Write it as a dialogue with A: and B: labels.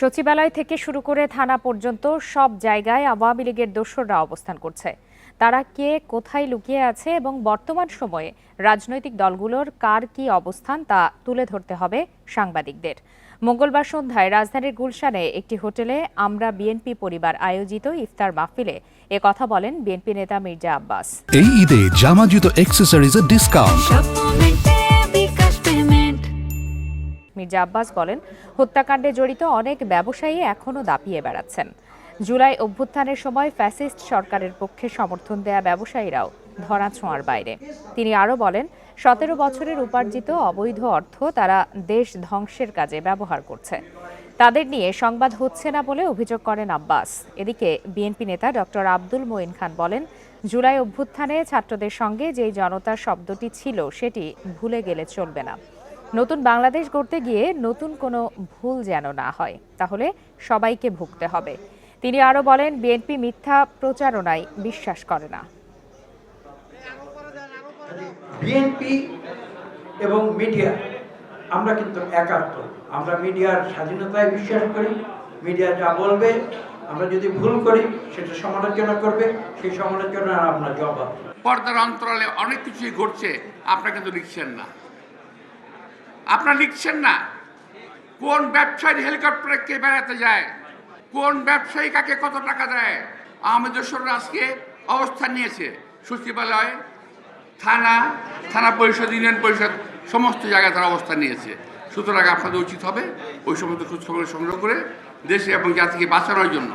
A: সচিবালয় থেকে শুরু করে থানা পর্যন্ত সব জায়গায় আওয়ামী লীগের দোসররা অবস্থান করছে। তারা কে কোথায় লুকিয়ে আছে এবং বর্তমান সময়ে রাজনৈতিক দলগুলোর কার কি অবস্থান তা তুলে ধরতে হবে সাংবাদিকদের। মঙ্গলবার সন্ধ্যায় রাজধানীর গুলশানে একটি হোটেলে আমরা বিএনপি পরিবার আয়োজিত ইফতার মাহফিলে এ কথা বলেন বিএনপি নেতা মির্জা আব্বাস।
B: এই ঈদে জামা জুতো অ্যাক্সেসরিজের ডিসকাউন্ট
A: মির্জা আব্বাস বলেন, হত্যাকাণ্ডে জড়িত অনেক ব্যবসায়ী এখনও দাপিয়ে বেড়াচ্ছেন। জুলাই অভ্যুত্থানের সময় ফ্যাসিস্ট সরকারের পক্ষে সমর্থন দেয়া ব্যবসায়ীরাও ধরাছোঁয়ার বাইরে। তিনি আরও বলেন, সতেরো বছরের উপার্জিত অবৈধ অর্থ তারা দেশ ধ্বংসের কাজে ব্যবহার করছে। তাদের নিয়ে সংবাদ হচ্ছে না বলে অভিযোগ করেন আব্বাস। এদিকে বিএনপি নেতা ডক্টর আব্দুল মঈন খান বলেন, জুলাই অভ্যুত্থানে ছাত্রদের সঙ্গে যেই জনতার শব্দটি ছিল সেটি ভুলে গেলে চলবে না। নতুন বাংলাদেশ গড়তে গিয়ে নতুন কোনো ভুল যেন না হয় তাহলে সবাইকে ভুগতে হবে। তিনি আরও বলেন বিএনপি মিথ্যা প্রচারণায় বিশ্বাস করে না।
C: বিএনপি এবং মিডিয়া আমরা কিন্তু একাত্ম। আমরা মিডিয়ার স্বাধীনতায় বিশ্বাস করি মিডিয়া যা বলবে আমরা যদি ভুল করি সেটা সমালোচনা করবে সেই সমালোচনার আমরা জবাব
D: পর্দার অন্তরালে অনেক কিছুই ঘটছে আপনারা কিন্তু লিখছেন না। আপনারা লিখছেন না? কোন ব্যবসায়ী হেলিকপ্টারে কে বেড়াতে যায়? কোন ব্যবসায়ী কাকে কত টাকা দেয়? আহমেদ আজকে অবস্থান নিয়েছে। সচিবালয়, থানা থানা পরিষদ, ইউনিয়ন পরিষদ, সমস্ত জায়গায় তারা অবস্থান নিয়েছে। সুতরাং আপনাদের উচিত হবে ওই সমস্ত খোঁজ খবর সংগ্রহ করে দেশে এবং জাতিকে বাঁচানোর জন্য